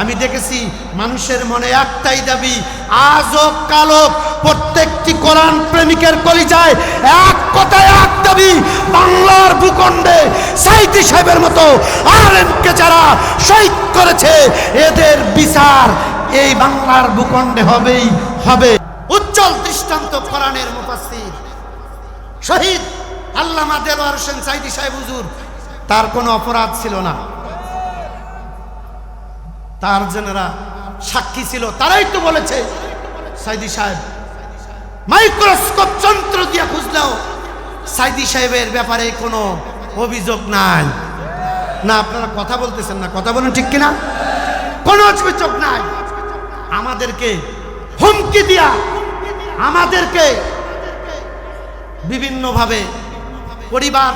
আমি দেখেছি মানুষের মনে একটাই দাবি আজও কালো প্রত্যেকটি কোরআন প্রেমিকের কলিজায় এক কথায় এক দাবি, বাংলার ভূখণ্ডে সাইতি সাহেবের মতো আলেমকে যারা শহীদ করেছে, এদের বিচার এই বাংলার ভূখণ্ডে হবেই, হবে। উজ্জ্বল দৃষ্টান্ত কোরআনের মুফাসসির। শহীদ আল্লামা দেলোয়ার হোসেন সাইদি সাহেব হুজুর, তার কোনো অপরাধ ছিল না। তার জেনারা সাক্ষী ছিল, তারাই তো বলেছে, সাইদি সাহেব, মাইক্রোস্কোপ যন্ত্র দিয়ে খুঁজলেও সাইদি সাহেবের ব্যাপারে কোনো অভিযোগ নাই। না, আপনারা কথা বলতেছেন না, কথা বলেন ঠিক কিনা? কোনো অভিযোগ নাই। আমাদেরকে হুমকি দিয়া, আমাদেরকে বিভিন্নভাবে পরিবার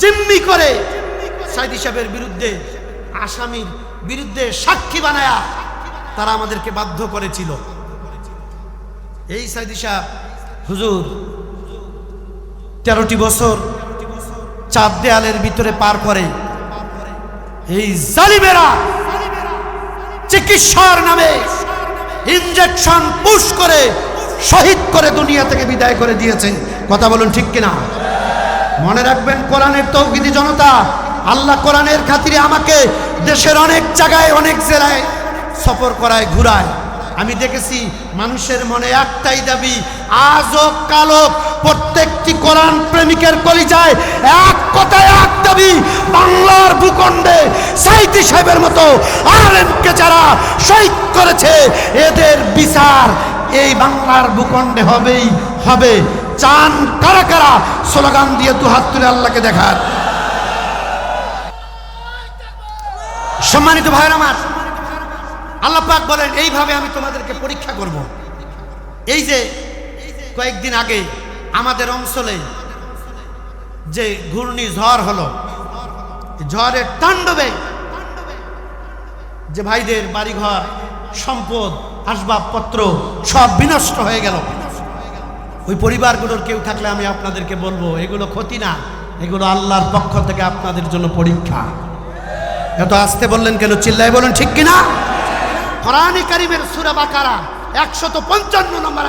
জিম্মি করে সাইদি সাহেবের বিরুদ্ধে আসামির বিরুদ্ধে সাক্ষী বানায়া তারা আমাদেরকে বাধ্য করেছিল। এই সাইদি সাহেব, হুজুর, তেরোটি বছর চার দেয়ালের ভিতরে পার করে এই জালিমেরা চিকিৎসার নামে ইনজেকশন পুশ করে শহীদ করে দুনিয়া থেকে বিদায় করে দিয়েছেন কথা বলুন ঠিক কিনা? মনে রাখবেন, কোরআনের তৌকিদি জনতা আল্লাহ কোরআনের খাতিরে আমাকে দেশের অনেক জায়গায়, অনেক জেলায় সফর করায়, ঘুরায়। আমি দেখেছি মানুষের মনে একটাই দাবি আজও কালো প্রত্যেকটি কোরআন প্রেমিকের কলিজায় এক কথায় এক দাবি, বাংলার ভূখণ্ডে সাইদি সাহেবের মতো আলেমকে যারা শহীদ করেছে, এদের বিচার এই বাংলার ভূখণ্ডে হবেই, হবে। চান কারা কারা? স্লোগান দিয়ে দু হাত তুলে আল্লাহকে দেখার সম্মানিত ভাইয়ের আমার, আল্লাহ পাক বলেন, এইভাবে আমি তোমাদেরকে পরীক্ষা করব। এই যে কয়েকদিন আগে আমাদের অঞ্চলে যে ঘূর্ণি ঝড় হলো, ঝড়ের তাণ্ডবে যে ভাইদের বাড়িঘর, সম্পদ, আসবাবপত্র সব বিনষ্ট হয়ে গেল। ওই পরিবারগুলোর কেউ থাকলে আমি আপনাদেরকে বলব, এগুলো ক্ষতি না, এগুলো আল্লাহর পক্ষ থেকে আপনাদের জন্য পরীক্ষা। এত আসতে বললেন কেন? চিল্লাই বলেন, ঠিক কিনা? কোরআনে কারিমের সুরা বাকারা একশত পঞ্চান্ন নম্বর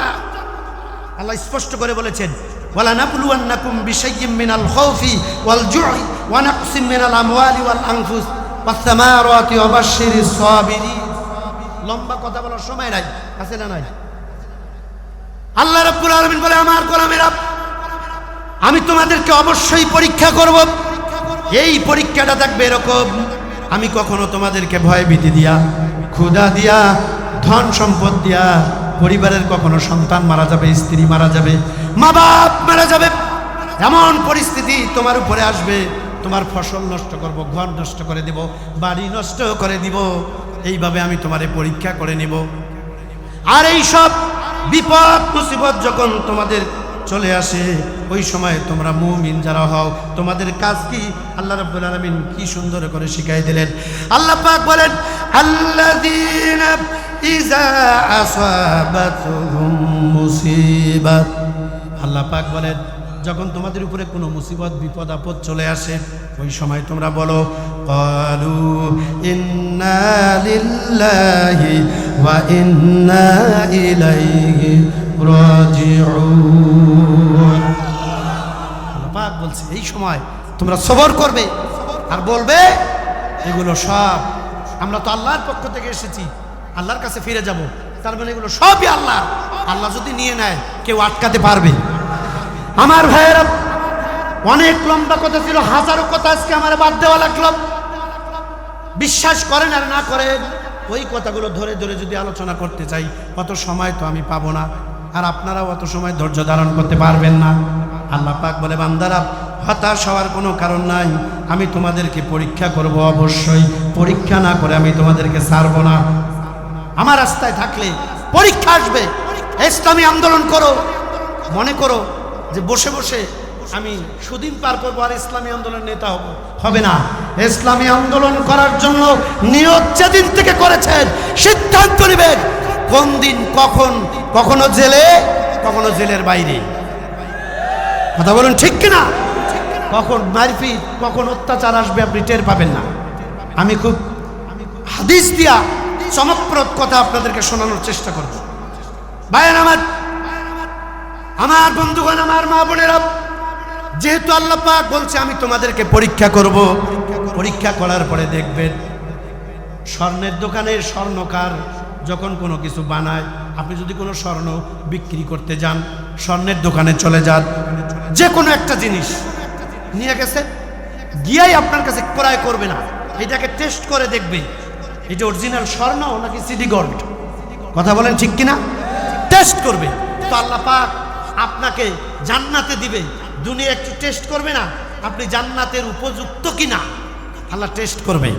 আল্লাহ স্পষ্ট করে বলেছেন জু'i ওয়া নাকসিম মিনাল আমওয়ালি ওয়াল আনফুস ওয়াস সামারাতি ওয়া বাশশিরিস সাবিরিন। লম্বা কথা বলার সময় নাই, আছে না নাই? আল্লাহ রাব্বুল আলামিন বলে, আমার গোলামেরা আমি তোমাদেরকে অবশ্যই পরীক্ষা করব। এই পরীক্ষাটা থাকবে এরকম আমি কখনো তোমাদেরকে ভয় ভীতি দিয়া, ক্ষুধা দিয়া, ধন সম্পদ দিয়া পরিবারের কখনো সন্তান মারা যাবে, স্ত্রী মারা যাবে, মা বাপ মারা যাবে, এমন পরিস্থিতি তোমার উপরে আসবে, তোমার ফসল নষ্ট করব, ঘর নষ্ট করে দিব, বাড়ি নষ্ট করে দিব, এইভাবে আমি তোমারে পরীক্ষা করে নিব। আর এই সব বিপদ মুসিবত যখন তোমাদের চলে আসে, ওই সময় তোমরা মুমিন যারা হও, তোমাদের কাজ কি? আল্লাহ রাব্বুল আলামিন কি সুন্দর করে শিখাই দিলেন। আল্লাহ পাক বলেন, আল্লাযীনা ইযা আসাবাতুহুম মুসিবাত। আল্লাহ পাক বলেন যখন তোমাদের উপরে কোনো মুসিবত, বিপদ, আপদ চলে আসে, ওই সময় তোমরা বলো পাক বলছে, এই সময় তোমরা সবর করবে আর বলবে, এগুলো সব আমরা তো আল্লাহর পক্ষ থেকে এসেছি, আল্লাহর কাছে ফিরে যাব। তার মানে এগুলো সবই আল্লাহ। আল্লাহ যদি নিয়ে নেয়, কেউ আটকাতে পারবে। আমার ভাইয়েরা অনেক লম্বা কথা ছিল, হাজারো কথা আজকে আমার বাদ দেওয়া লাগল। বিশ্বাস করেন আর না করেন, ওই কথাগুলো ধরে ধরে যদি আলোচনা করতে চাই, অত সময় তো আমি পাবো না। আর আপনারাও অত সময় ধৈর্য ধারণ করতে পারবেন না। আল্লাহ পাক বলে, বান্দারা, হতাশ হওয়ার কোনো কারণ নাই। আমি তোমাদেরকে পরীক্ষা করব অবশ্যই। পরীক্ষা না করে আমি তোমাদেরকে ছাড়ব না। আমার রাস্তায় থাকলে পরীক্ষা আসবে। ইসলামী আন্দোলন করো, মনে করো যে বসে বসে আমি সুদিন পার করব আর ইসলামী আন্দোলনের নেতা হব। হবে না। ইসলামী আন্দোলন করার জন্য নিয়ত যেদিন থেকে করেছেন, সিদ্ধান্ত নেবেন কোন দিন, কখন, কখনো জেলে, কখনো জেলের বাইরে। কথা বলুন ঠিক কিনা? কখন মারপিট, কখন অত্যাচার আসবে আপনি টের পাবেন না। আমি খুব হাদিস দিয়া চমকপ্রদ কথা আপনাদেরকে শোনানোর চেষ্টা করব। বায়ান আমার আমার বন্ধুগণ, আমার মা বোনেরা, যেহেতু আল্লাহ পাক বলছে, আমি তোমাদেরকে পরীক্ষা করব। পরীক্ষা করার পরে দেখবেন, স্বর্ণের দোকানের স্বর্ণকার যখন কোনো কিছু বানায়, আপনি যদি কোনো স্বর্ণ বিক্রি করতে যান, স্বর্ণের দোকানে চলে যান যে কোনো একটা জিনিস নিয়ে গেছে, গিয়াই আপনার কাছে ক্রয় করবে না। এটাকে টেস্ট করে দেখবে এটা অরিজিনাল স্বর্ণ নাকি সিডি গোল্ড? কথা বলেন ঠিক কিনা? টেস্ট করবে। তো আল্লাহ পাক আপনাকে জান্নাতে দিবে। দুনিয়া একটু টেস্ট করবে না। আপনি জান্নাতের উপযুক্ত কিনা? আল্লাহ টেস্ট করবে।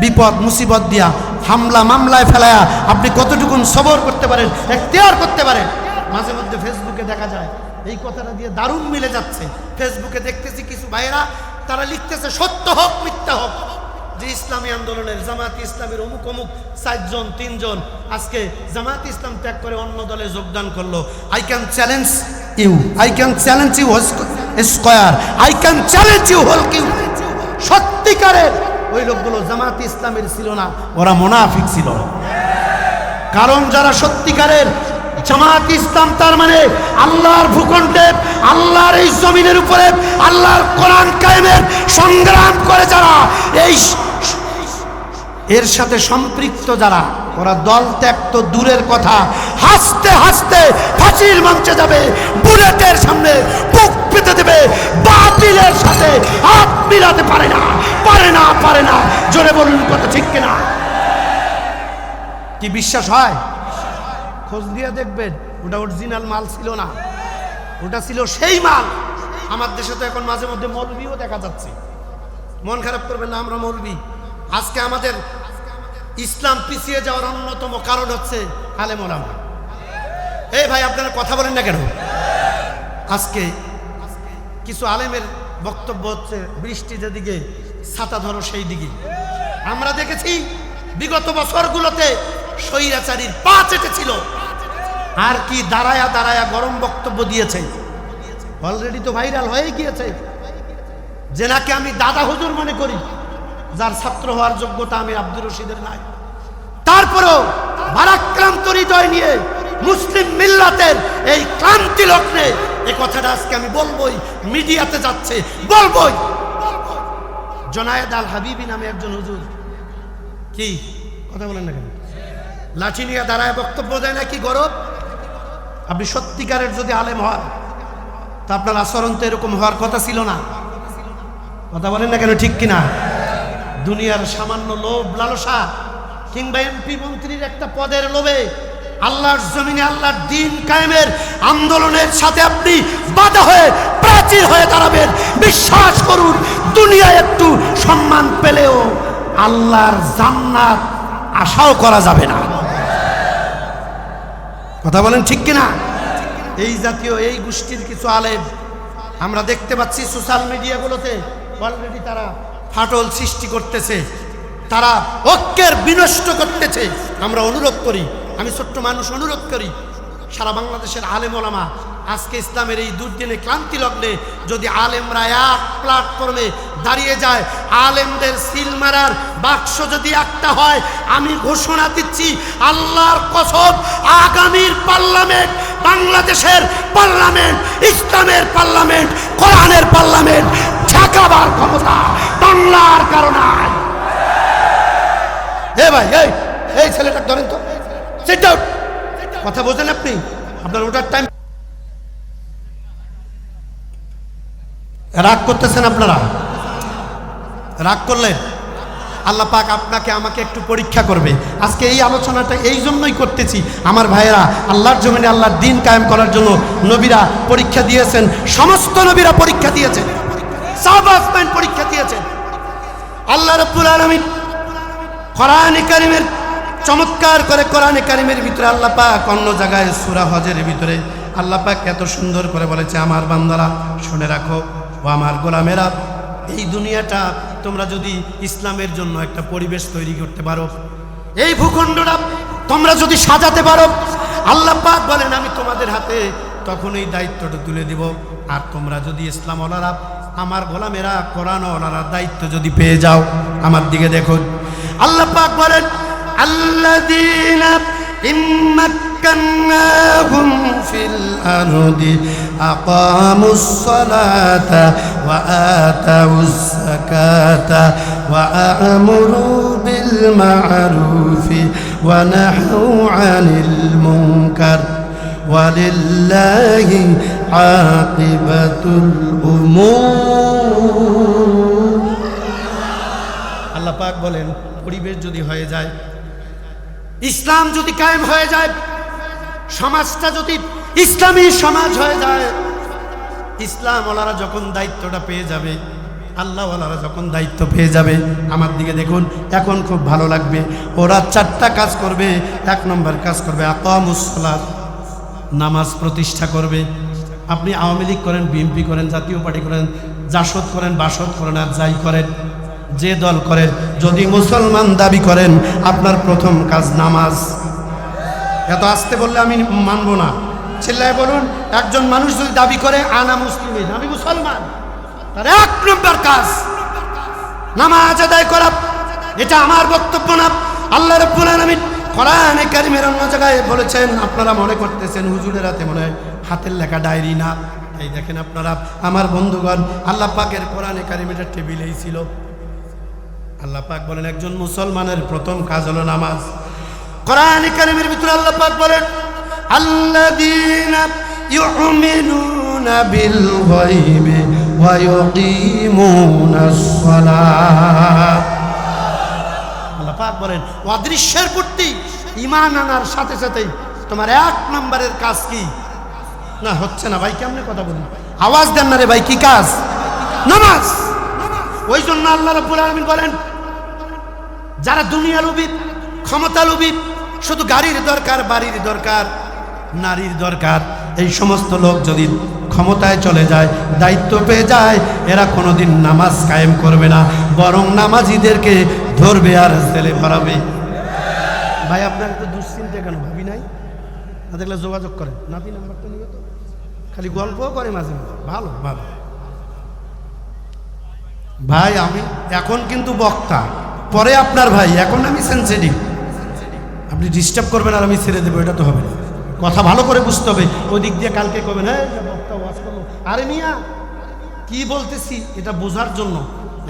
বিপদ, মুসিবত দিয়া হামলা, মামলায় ফেলায়া আপনি কতটুকুন সবর করতে পারেন, এখতিয়ার করতে পারেন? মাঝে মধ্যে ফেসবুকে দেখা যায়, এই কথাটা দিয়ে দারুণ মিলে যাচ্ছে। ফেসবুকে দেখতেছি কিছু ভাইয়েরা, তারা লিখতেছে, সত্য হোক, মিথ্যা হোক। যে ইসলামী আন্দোলনের জামাত ইসলামের অমুক অমুক চারজন তিনজন আজকে জামাত ইসলাম ত্যাগ করে অন্য দলে যোগদান করল। I can challenge you I can challenge you square I can challenge you whole cube সত্যিকারের ওই লোকগুলো জামাত ইসলামের ছিল না, ওরা মোনাফিক ছিল। কারণ যারা সত্যিকারের জামাত ইসলাম, তার মানে আল্লাহর ভূখণ্ডে, আল্লাহর এই জমিনের উপরে, আল্লাহর কোরআন কায়েমের সংগ্রাম করে যারা, এই এর সাথে সম্পৃক্ত যারা, ওরা দল ত্যাগ তো দূরের কথা। হাসতে হাসতে ফাঁসির মঞ্চে যাবে, বুলেটের সামনে বুক পেতে দেবে, বাতিলের সাথে হাত মিলাতে পারে না পারে না পারে না। জোরে বলুন, কথা ঠিক কিনা? কি বিশ্বাস হয়? খোঁজ দিয়ে দেখবেন, ওটা অরিজিনাল মাল ছিল না। ওটা ছিল সেই মাল। আমার দেশে তো এখন মাঝে মধ্যে মৌলবিও দেখা যাচ্ছে। মন খারাপ করবেন না, আমরা মৌলবি আজকে আমাদের ইসলাম পিছিয়ে যাওয়ার অন্যতম কারণ হচ্ছে আলেম ওলামা। এই ভাই, আপনারা কথা বলেন না কেন? আজকে কিছু আলেমের বক্তব্য হচ্ছে, বৃষ্টি যেদিকে, ছাতা ধরো সেই দিকে। আমরা দেখেছি, বিগত বছরগুলোতে স্বৈরাচারীর পা চেটেছিল। আর কি দাঁড়ায়া দাঁড়ায়া গরম বক্তব্য দিয়েছে। অলরেডি তো ভাইরাল হয়ে গিয়েছে। যে নাকি আমি দাদা হুজুর মনে করি যার ছাত্র হওয়ার যোগ্যতা আমি আব্দুর রশিদের নাই। তারপরেও ভারাক্রান্ত হৃদয় নিয়ে মুসলিম মিল্লাতের এই ক্লান্তি লগ্নে এই কথাটা আজকে আমি বলবই, মিডিয়াতে যাচ্ছে, বলবোই। জনায়েদ আল হাবিবি নামে একজন হুজুর। কি? কথা বলেন না কেন? লাঠি নিয়ে দাঁড়ায় বক্তব্য দেয় না কি গরব? আপনি সত্যিকারের যদি আলেম হন, তা আপনার আচরণ তো এরকম হওয়ার কথা ছিল না। কথা বলেন না কেন ঠিক কিনা? দুনিয়ার সামান্য লোভ, লালসা কিংবা এমপি মন্ত্রীর একটা পদের লোভে আল্লাহর জমিনে আল্লাহর দিন কায়েমের আন্দোলনের সাথে আপনি বাধা হয়ে প্রাচীর হয়ে দাঁড়াবেন। বিশ্বাস করুন, দুনিয়ায় একটু সম্মান পেলেও আল্লাহর জান্নাত আশাও করা যাবে না। কথা বলেন ঠিক কিনা? এই জাতীয়, এই গোষ্ঠীর কিছু আলেম, আমরা দেখতে পাচ্ছি সোশ্যাল মিডিয়াগুলোতে অলরেডি তারা ফাটল সৃষ্টি করতেছে, তারা ঐক্যের বিনষ্ট করতেছে। আমরা অনুরোধ করি, আমি ছোট্ট মানুষ অনুরোধ করি, সারা বাংলাদেশের আলেম ওলামা, আজকে ইসলামের এই দুর্দিনে ক্লান্তি লগ্নে যদি আলেমরা এক প্ল্যাটফর্মে দাঁড়িয়ে যায়, আলেমদের সিল মারার বাক্স যদি একটা হয়, আমি ঘোষণা দিচ্ছি, আল্লাহর কসম, আগামীর পার্লামেন্ট, বাংলাদেশের পার্লামেন্ট, ইসলামের পার্লামেন্ট কোরআনের ভাই, এই এই ছেলেটা ধরেন তো। আউট কথা আপনি? আপনার ওটার টাইম রাগ করতেছেন আপনারা? রাগ করলে আল্লাহ পাক আপনাকে, আমাকে একটু পরীক্ষা করবে। আজকে এই আলোচনাটা এই জন্যই করতেছি। আমার ভাইয়েরা, আল্লাহর জমিনে আল্লাহর দিন কায়েম করার জন্য নবীরা পরীক্ষা দিয়েছেন। সমস্ত নবীরা পরীক্ষা দিয়েছেন। পরীক্ষা দিয়েছেন। আল্লাহ রব্বুল আলমিন কোরআনে কারিমের চমৎকার করে কোরআনে কারিমের ভিতরে আল্লাহ পাক অন্য জায়গায় সুরা হজের ভিতরে আল্লাহ পাক এত সুন্দর করে বলেছে, আমার বান্দারা, শুনে রাখো, ও আমার গোলামেরা, এই দুনিয়াটা তোমরা যদি ইসলামের জন্য একটা পরিবেশ তৈরি করতে পারো, এই ভূখণ্ডটা তোমরা যদি সাজাতে পারো, আল্লাহ পাক বলেন, আমি তোমাদের হাতে তখন এই দায়িত্বটা তুলে দিব, আর তোমরা যদি ইসলাম ওলারা আমার গোলামেরা কোরআন ওলারা দায়িত্ব যদি পেয়ে যাও, আমার দিকে দেখো। আল্লাহ পাক বলেন, আল্লাযীনা ইম্মাক্কান্নাহুম ফিল আরদি আকামুস সালাতা ওয়া আতাউস যাকাতা ওয়া আমরু বিল মা'রুফি ওয়া নাহু আনিল মুনকার। ولله عاقبة الأمور আল্লাহ পাক বলেন পরিবেশ যদি হয়ে যায় ইসলাম যদি কায়েম হয়ে যায় সমাজটা যদি ইসলামী সমাজ হয়ে যায় ইসলাম ওলারা যখন দায়িত্বটা পেয়ে যাবে আল্লাহ ওলারা যখন দায়িত্ব পেয়ে যাবে আমার দিকে দেখুন এখন খুব ভালো লাগবে ওরা চারটা কাজ করবে এক নম্বর কাজ করবে আকামুসলাত নামাজ প্রতিষ্ঠা করবে। আপনি আওয়ামী লীগ করেন, বিএনপি করেন, জাতীয় পার্টি করেন, জাসদ করেন, বাসদ করেন আর যাই করেন, যে দল করেন, যদি মুসলমান দাবি করেন, আপনার প্রথম কাজ নামাজ। এত আসতে বললে আমি মানবো না। চিল্লায় বলুন, একজন মানুষ যদি দাবি করে, আনা মুসলিম, আমি মুসলমান, তার এক নম্বর কাজ, নামাজ আদায় করা। এটা আমার বক্তব্য না। আল্লাহ রব্বুল আলামিন কোরআনে কারিমের অন্য জায়গায় বলেছেন, আপনারা মনে করতেছেন, হুজুরের মনে হাতের লেখা ডায়েরি না। এই দেখেন আপনারা, আমার বন্ধুগণ, আল্লাহ পাকের কোরআনে কারিমের টেবিলেই ছিল। আল্লাহ পাক বলেন, একজন মুসলমানের প্রথম কাজ হলো নামাজ। কোরআনে কারিমের ভিতরে আল্লাহ পাক বলেন, আল্লাযীনা ইউমিনুনা বিল গায়বি ওয়া ইউকিমুনাস সালাত। আল্লাহ পাক বলেন, অদৃশ্যের প্রতি ইমান আনার সাথে সাথেই তোমার এক নম্বরের কাজ কি? না, হচ্ছে না, ভাই, কেমনে কথা বলি? আওয়াজ দেন না রে ভাই, কি কাজ? নামাজ। ওই জন্য আল্লাহ রাব্বুল আলামিন বলেন, যারা দুনিয়া লোভী ক্ষমতা লোভী শুধু গাড়ির দরকার, বাড়ির দরকার, নারীর দরকার, এই সমস্ত লোক যদি ক্ষমতায় চলে যায়, দায়িত্ব পেয়ে যায়, এরা কোনোদিন নামাজ কায়েম করবে না। বরং নামাজিদেরকে ধরবে আর ছেলে ভরাবে ভাই, আপনার তো দুশ্চিন্তা কেন? ভাবি নাই? না দেখলে যোগাযোগ করেন। নাতি নাম্বারটা নিবে তো? খালি গল্পও করে মাঝে মাঝে। ভালো ভালো। ভাই, আমি এখন কিন্তু বক্তা। পরে আপনার ভাই। এখন আমি সেন্সিটিভ আপনি ডিস্টার্ব করবেন আর আমি ছেড়ে দেবো, এটা তো হবে না। কথা ভালো করে বুঝতে হবে। ওই দিক দিয়ে কালকে করবেন হ্যাঁ বক্তা, ওয়াজ করল। আরে মিয়া, কি বলতেছি? এটা বোঝার জন্য।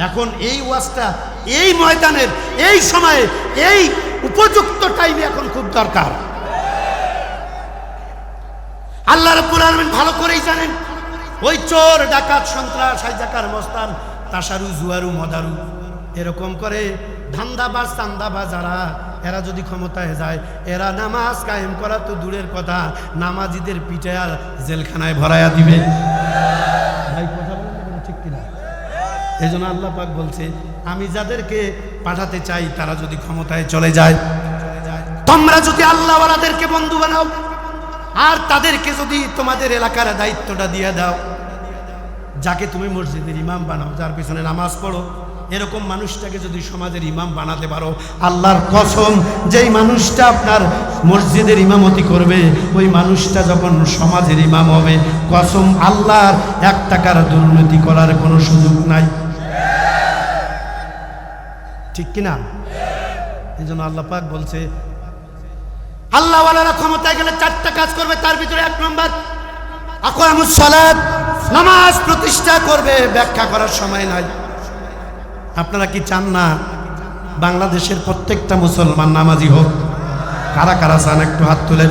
এখন এই ওয়াজটা এই ময়দানের, এই সময়ে, এই উপযুক্ত টাইমে এখন খুব দরকার। আল্লাহ রাব্বুল আলামিন ভালো করেই জানেন। ওই চোর, ডাকাত, সন্ত্রাস, হাইজাকার, মস্তান, তাসারু, জুয়ারু, মদারু, এরকম করে ধান্দাবাজ, চান্দাবাজ যারা, এরা যদি ক্ষমতায় যায়, এরা নামাজ কায়েম করা তো দূরের কথা, নামাজিদের পিঠে আর জেলখানায় ভরাইয়া দিবে। এই জন্য আল্লাহ পাক বলছে, আমি যাদেরকে পাঠাতে চাই, তারা যদি ক্ষমতায় চলে যায়, তোমরা যদি আল্লাহ আল্লাহওয়ালাদেরকে বন্ধু বানাও, আর তাদেরকে যদি তোমাদের এলাকার দায়িত্বটা দিয়ে দাও, যাকে তুমি মসজিদের ইমাম বানাও, যার পিছনে নামাজ পড়ো, এরকম মানুষটাকে যদি সমাজের ইমাম বানাতে পারো, আল্লাহর কসম, যেই মানুষটা আপনার মসজিদের ইমামতি করবে, ওই মানুষটা যখন সমাজের ইমাম হবে, কসম আল্লাহর এক টাকার দুর্নীতি করার কোনো সুযোগ নাই। ঠিক কিনা? এই জন্য আল্লাহ পাক বলছে, আল্লাহওয়ালারা ক্ষমতায় গেলে চারটা কাজ করবে, তার ভিতরে এক নম্বর আকরামুস সালাত, নামাজ প্রতিষ্ঠা করবে, ব্যাখ্যা করার সময় নাই। আপনারা কি চান না বাংলাদেশের প্রত্যেকটা মুসলমান নামাজি হোক? কারা কারা চান একটু হাত তুলেন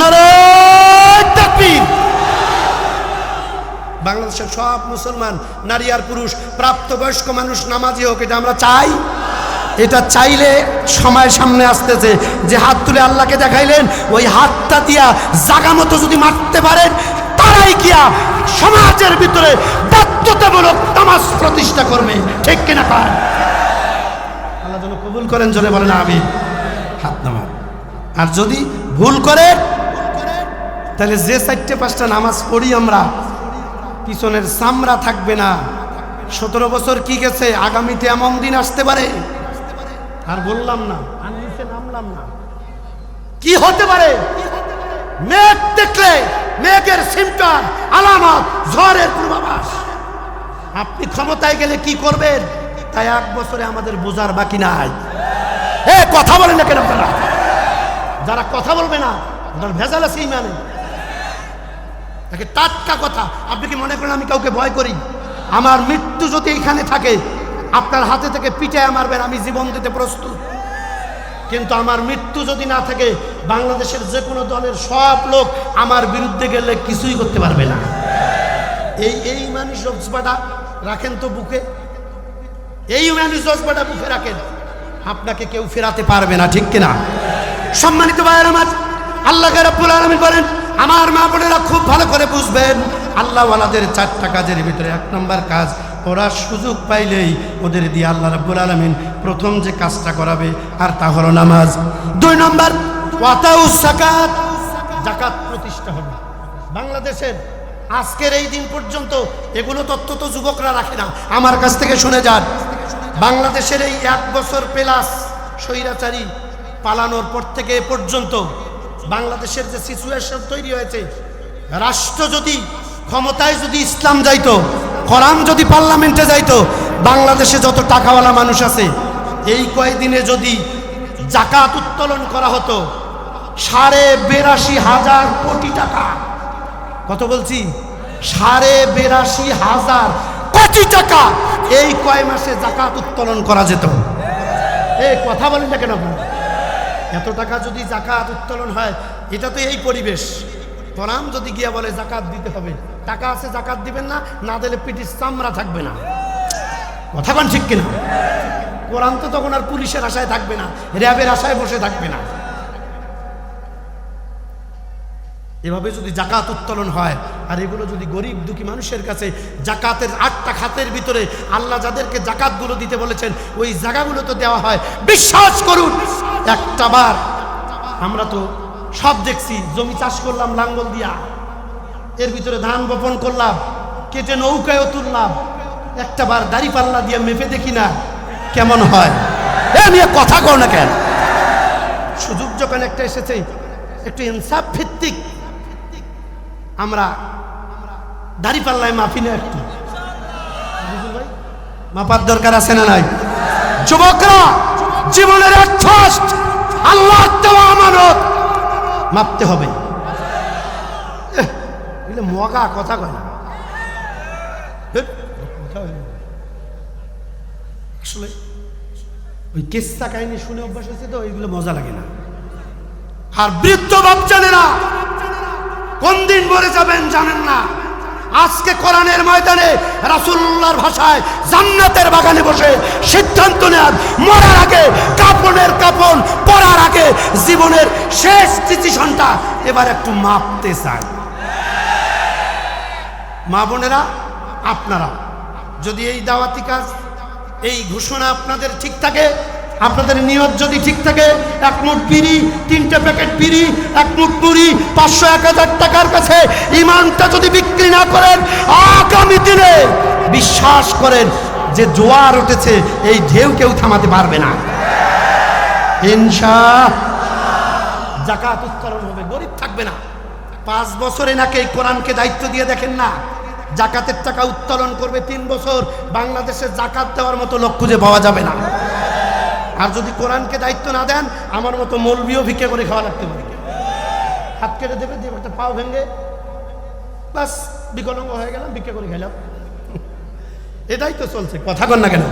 নারায় তাকবীর। বাংলাদেশের সব মুসলমান, নারী আর পুরুষ, প্রাপ্তবয়স্ক মানুষ, নামাজি হোক, এটা আমরা চাই। এটা চাইলে সময় সামনে আসতেছে যে হাত তুলে আল্লাহকে দেখাইলেন, ওই হাতটা দিয়া জাগা মতো যদি মারতে পারেন, তারাই গিয়া সমাজের ভিতরে বাধ্যতামূলক নামাজ প্রতিষ্ঠা করবে। ঠিক কিনা পায় আল্লাহ যেন কবুল করেন জনে বলেন আমি হাত নামা আর যদি ভুল করে তাহলে যে চারটে পাঁচটা নামাজ পড়ি আমরা পিছনের চামড়া থাকবে না। সতেরো বছর কি গেছে? আগামীতে এমন দিন আসতে পারে? আর বললাম না। আর নিচে নামলাম না। কি হতে পারে? মেঘ দেখলে মেঘের সিমটম আলামত ঝড়ের পূর্বাভাস। আপনি ক্ষমতায় গেলে কি করবেন? তাই এক বছরে আমাদের বোঝার বাকি নাই। এ কথা বলেন না কেন আপনারা? যারা কথা বলবে না ওনার ভেজাল আছে ইমানে। তাকে টাটকা কথা। আপনি কি মনে করেন আমি কাউকে ভয় করি? আমার মৃত্যু যদি এখানে থাকে, আপনার হাতে থেকে পিঠে মারবেন, আমি জীবন দিতে প্রস্তুত। কিন্তু আমার মৃত্যু যদি না থাকে, বাংলাদেশের যে কোনো দলের সব লোক আমার বিরুদ্ধে গেলে কিছুই করতে পারবে না। এই এই মানুষ জজবাটা রাখেন তো বুকে। এই মানুষ জজবাটা বুকে রাখেন। আপনাকে কেউ ফেরাতে পারবে না, ঠিক কিনা? সম্মানিত ভাইয়ের আমার আল্লাহ রাব্বুল আলামিন বলেন আমার মা বোনেরা খুব ভালো করে বুঝবেন, আল্লাহওয়ালাদের চারটা কাজের ভিতরে এক নম্বর কাজ ওরা সুযোগ পাইলেই ওদের দিয়ে আল্লাহ রাব্বুল আলামিন প্রথম যে কাজটা করাবে, আর তা হলো নামাজ। দুই নম্বর জাকাত প্রতিষ্ঠা হবে। বাংলাদেশের আজকের এই দিন পর্যন্ত এগুলো তথ্য তো যুবকরা রাখে না। আমার কাছ থেকে শুনে যান। বাংলাদেশের এই এক বছর প্লাস স্বৈরাচারী পালানোর পর থেকে এ পর্যন্ত বাংলাদেশের যে সিচুয়েশন তৈরি হয়েছে, রাষ্ট্র যদি, ক্ষমতায় যদি ইসলাম যাইতো, কোরআন যদি পার্লামেন্টে যাইতো, বাংলাদেশে যত টাকাওয়ালা মানুষ আছে, এই কয়দিনে যদি জাকাত উত্তোলন করা হতো, সাড়ে বেরাশি হাজার কোটি টাকা। কত বলছি? সাড়ে বেরাশি হাজার কোটি টাকা। এই কয় মাসে জাকাত উত্তোলন করা যেত? এই কথা বলেন না কেন আপনারা? এত টাকা যদি জাকাত উত্তোলন হয়, এটা তো এই পরিবেশ। কোরআন যদি গিয়া বলে জাকাত দিতে হবে, টাকা আছে জাকাত দিবেন না না দিলে পিটির চামড়া থাকবে না। কথা কন ঠিক কিনা? কোরআন তো তখন আর পুলিশের আশায় থাকবে না, র্যাবের আশায় বসে থাকবে না। এভাবে যদি জাকাত উত্তোলন হয়, আর এগুলো যদি গরিব দুঃখী মানুষের কাছে জাকাতের আটটা খাতের ভিতরে আল্লাহ যাদেরকে জাকাতগুলো দিতে বলেছেন, ওই জায়গাগুলো তো দেওয়া হয়, বিশ্বাস করুন। একটা বার। আমরা তো সব দেখছি, জমি চাষ করলাম, লাঙ্গল দিয়া। এর ভিতরে ধান বপন করলাম, কেটে নৌকায়ও তুললাম। একটা বার দাড়ি পাল্লা দিয়ে মেপে দেখি না কেমন হয়। নিয়ে কথা কর না কেন? সুযোগ যখন একটা এসেছে, একটু ইনসাফ ভিত্তিক। আমরা দাড়ি পাল্লায় মাফি না একটু। মাপার দরকার আছে না নাই? যুবকরা জীবনের এক ফার্স্ট আমানত। মাপতে হবে। মগা কথা কয় না। না। আসলে ওই কেসা কাহিনী শুনে অভ্যাস হয়েছে তো ওইগুলো মজা লাগে না। আর বৃদ্ধ বাচ্চানেরা কোন দিন মরে যাবেন জানেন না। আজকে কোরআনের ময়দানে রাসূলুল্লাহর ভাষায় জান্নাতের বাগানে বসে সিদ্ধান্ত নেন মরার আগে, কাপনের কাপন পরার আগে জীবনের শেষ ডিসিশনটা এবার একটু মাপতে চায় মা বোনেরা, আপনারা, যদি এই দাওয়াতি কাজ, এই ঘোষণা আপনাদের ঠিক থাকে, আপনাদের নিয়ত যদি ঠিক থাকে, এক মুঠ বিড়ি, তিনটে প্যাকেট বিড়ি, এক মুঠ মুড়ি, পাঁচশো এক হাজার টাকার কাছে ইমানটা যদি বিক্রি না করেন, আগামী দিনে বিশ্বাস করেন যে জোয়ার উঠেছে, এই ঢেউ কেউ থামাতে পারবে না। জাকাত হবে, গরিব থাকবে না। পাঁচ বছরে নাকি এই কোরআনকে দায়িত্ব দিয়ে দেখেন না, জাকাতের টাকা উত্তোলন করবে তিন বছর, বাংলাদেশে জাকাত দেওয়ার মতো লোক খুঁজে পাওয়া যাবে না। আর যদি কোরআনকে দায়িত্ব না দেন, আমার মতো মলবিও ভিক্ষে করে খাওয়া লাগতে পারে। হাত কেটে দেবে, দিয়ে একটা পাও ভেঙে বাস বিকলঙ্গ হয়ে গেলাম ভিক্ষা করে খেলাম এটাই তো চলছে কথা কন না কেন?